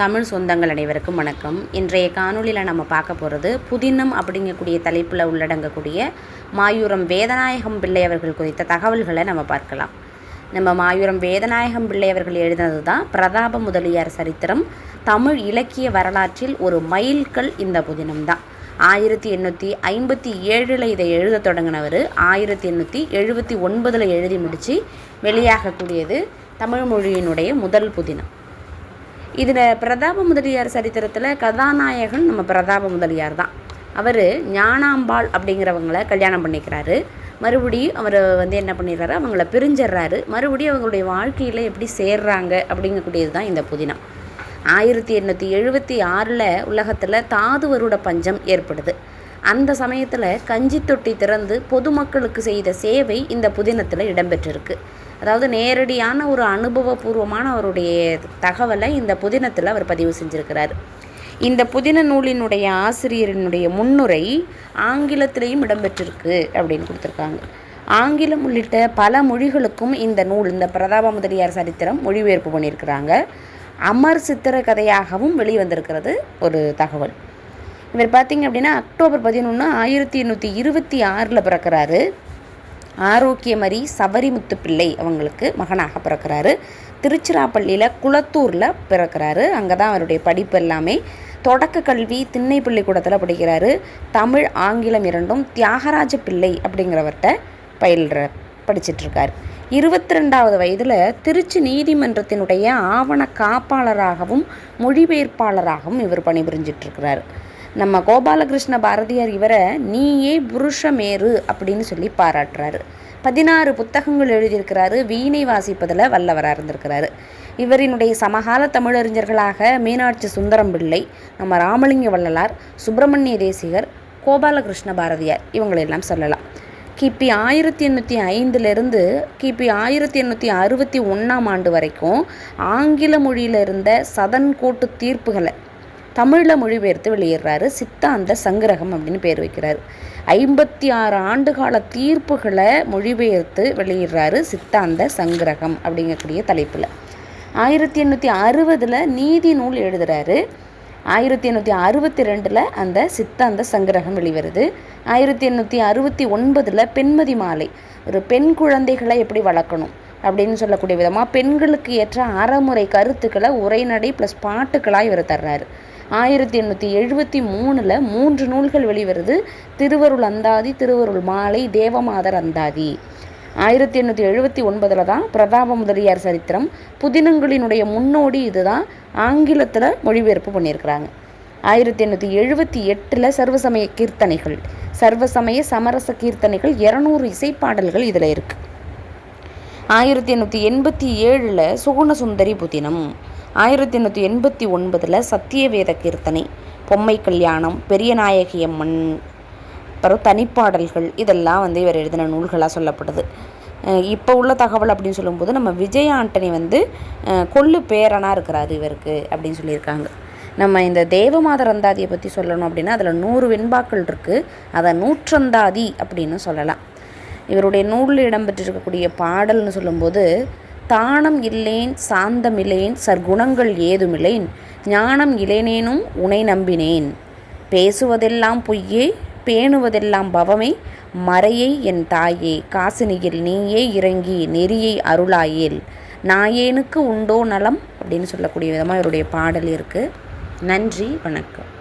தமிழ் சொந்தங்கள் அனைவருக்கும் வணக்கம். இன்றைய காணொளியில் நம்ம பார்க்க போகிறது புதினம் அப்படிங்கக்கூடிய தலைப்பில் உள்ளடங்கக்கூடிய மாயூரம் வேதநாயகம் பிள்ளை அவர்கள் குறித்த தகவல்களை நம்ம பார்க்கலாம். நம்ம மாயூரம் வேதநாயகம் பிள்ளை அவர்கள் எழுதினது தான் பிரதாப முதலியார் சரித்திரம். தமிழ் இலக்கிய வரலாற்றில் ஒரு மைல்கல் இந்த புதினம் தான் ஆயிரத்தி எண்ணூற்றி ஐம்பத்தி ஏழில் இதை எழுத தொடங்கினவர் ஆயிரத்தி எண்ணூற்றி எழுபத்தி ஒன்பதில் எழுதி முடித்து வெளியாகக்கூடியது தமிழ் மொழியினுடைய முதல் புதினம். இதில் பிரதாப முதலியார் சரித்திரத்தில் கதாநாயகன் நம்ம பிரதாப முதலியார் தான். அவர் ஞானாம்பாள் அப்படிங்கிறவங்கள கல்யாணம் பண்ணிக்கிறாரு. மறுபடியும் அவர் வந்து என்ன பண்ணிடுறாரு? அவங்கள பிரிஞ்சிடுறாரு. மறுபடியும் அவங்களுடைய வாழ்க்கையில் எப்படி சேர்றாங்க அப்படிங்கக்கூடியது தான் இந்த புதினம். ஆயிரத்தி எண்ணூற்றி எழுபத்தி ஆறில் உலகத்தில் தாதுவருட பஞ்சம் ஏற்படுது. அந்த சமயத்தில் கஞ்சி தொட்டி திறந்து பொதுமக்களுக்கு செய்த சேவை இந்த புதினத்தில் இடம்பெற்றிருக்கு. அதாவது நேரடியான ஒரு அனுபவபூர்வமான அவருடைய தகவலை இந்த புதினத்தில் அவர் பதிவு செஞ்சுருக்கிறார். இந்த புதின நூலினுடைய ஆசிரியரினுடைய முன்னுரை ஆங்கிலத்திலையும் இடம்பெற்றிருக்கு அப்படின்னு கொடுத்துருக்காங்க. ஆங்கிலம் உள்ளிட்ட பல மொழிகளுக்கும் இந்த நூல் இந்த பிரதாப முதலியார் சரித்திரம் மொழிபெயர்ப்பு பண்ணியிருக்கிறாங்க. அமர் சித்திர கதையாகவும் வெளிவந்திருக்கிறது ஒரு தகவல். இவர் பார்த்திங்க அப்படின்னா அக்டோபர் பதினொன்று ஆயிரத்தி எண்ணூற்றி இருபத்தி ஆறில் பிறக்கிறாரு. ஆரோக்கியமரி சபரிமுத்து பிள்ளை அவங்களுக்கு மகனாக பிறக்கிறாரு. திருச்சிராப்பள்ளியில் குளத்தூரில் பிறக்கிறாரு. அங்கே தான் அவருடைய படிப்பு எல்லாமே. தொடக்க கல்வி திண்ணை பள்ளிக்கூடத்தில் படிக்கிறாரு. தமிழ் ஆங்கிலம் இரண்டும் தியாகராஜ பிள்ளை அப்படிங்கிறவர்கிட்ட பயில்ற படிச்சிட்ருக்கார். இருபத்தி ரெண்டாவது வயதில் திருச்சி நீதிமன்றத்தினுடைய ஆவண காப்பாளராகவும் மொழிபெயர்ப்பாளராகவும் இவர் பணிபுரிஞ்சிட்ருக்கிறார். நம்ம கோபாலகிருஷ்ண பாரதியார் இவரை நீயே புருஷமேறு அப்படின்னு சொல்லி பாராட்டுறாரு. பதினாறு புத்தகங்கள் எழுதியிருக்கிறாரு. வீணை வாசிப்பதில் வல்லவராக இருந்திருக்கிறாரு. இவரினுடைய சமகால தமிழறிஞர்களாக மீனாட்சி சுந்தரம் பிள்ளை நம்ம ராமலிங்க வள்ளலார் சுப்பிரமணிய தேசிகர் கோபாலகிருஷ்ண பாரதியார் இவங்களெல்லாம் சொல்லலாம். கிபி ஆயிரத்தி எண்ணூற்றி ஐந்துலேருந்து கிபி ஆயிரத்தி எண்ணூற்றி அறுபத்தி ஒன்றாம் ஆண்டு வரைக்கும் ஆங்கில மொழியில் இருந்த சதன் கோட்டு தீர்ப்புகளை தமிழில் மொழிபெயர்த்து வெளியிடுறாரு. சித்தாந்த சங்கிரகம் அப்படின்னு பேர் வைக்கிறார். ஐம்பத்தி ஆறு ஆண்டுகால தீர்ப்புகளை மொழிபெயர்த்து வெளியிடுறாரு சித்தாந்த சங்கிரகம் அப்படிங்கக்கூடிய தலைப்பில். ஆயிரத்தி எண்ணூற்றி அறுபதில் நீதி நூல் எழுதுகிறாரு ஆயிரத்தி எண்ணூற்றி அறுபத்தி ரெண்டில் அந்த சித்தாந்த சங்கிரகம் வெளிவருது. ஆயிரத்தி எண்ணூற்றி அறுபத்தி ஒன்பதில் பெண்மதி மாலை ஒரு பெண் குழந்தைகளை எப்படி வளர்க்கணும் அப்படின்னு சொல்லக்கூடிய விதமாக பெண்களுக்கு ஏற்ற அறமுறை கருத்துக்களை உரைநடை ப்ளஸ் பாட்டுக்களாக இவர் தர்றாரு. ஆயிரத்தி எண்ணூற்றி எழுபத்தி மூணில் மூன்று நூல்கள் வெளிவருது. திருவருள் அந்தாதி திருவருள் மாலை தேவமாதர் அந்தாதி. ஆயிரத்தி எண்ணூற்றி எழுபத்தி ஒன்பதில் தான் பிரதாப முதலியார் சரித்திரம். புதினங்களினுடைய முன்னோடி இதுதான். ஆங்கிலத்தில் மொழிபெயர்ப்பு பண்ணியிருக்கிறாங்க. ஆயிரத்தி எண்ணூற்றி எழுபத்தி எட்டில் சர்வசமய கீர்த்தனைகள். சர்வசமய சமரச கீர்த்தனைகள் இரநூறு இசைப்பாடல்கள் இதில் இருக்குது ஆயிரத்தி எண்ணூற்றி எண்பத்தி ஏழில் சுகுணசுந்தரி புதினம். ஆயிரத்தி எண்ணூற்றி எண்பத்தி ஒன்பதில் சத்தியவேத கீர்த்தனை பொம்மை கல்யாணம் பெரியநாயகி அம்மன் அப்புறம் தனிப்பாடல்கள் இதெல்லாம் வந்து இவர் எழுதின நூல்களாக சொல்லப்படுது. இப்போ உள்ள தகவல் அப்படின்னு சொல்லும்போது நம்ம விஜய் ஆண்டனி வந்து கொள்ளு பேரனாக இருக்கிறாரு இவருக்கு அப்படின்னு சொல்லியிருக்காங்க. நம்ம இந்த தேவமாதரந்தாதியை பற்றி சொல்லணும் அப்படின்னா அதில் நூறு வெண்பாக்கள் இருக்குது அதை நூற்றந்தாதி அப்படின்னு சொல்லலாம். இவருடைய நூலில் இடம்பெற்றிருக்கக்கூடிய பாடல்னு சொல்லும்போது தானம் இல்லேன் சாந்தமில்லேன் சர்க்குணங்கள் ஏதுமில்லேன். ஞானம் இலேனேனும் உனை நம்பினேன். பேசுவதெல்லாம் பொய்யே பேணுவதெல்லாம் பவமே மறையை என் தாயே காசினியில் நீயே இறங்கி நெறியை அருளாயேல். நாயேனுக்கு உண்டோ நலம்? அப்படின்னு சொல்லக்கூடிய விதமாக இவருடைய பாடல் இருக்குது நன்றி வணக்கம்.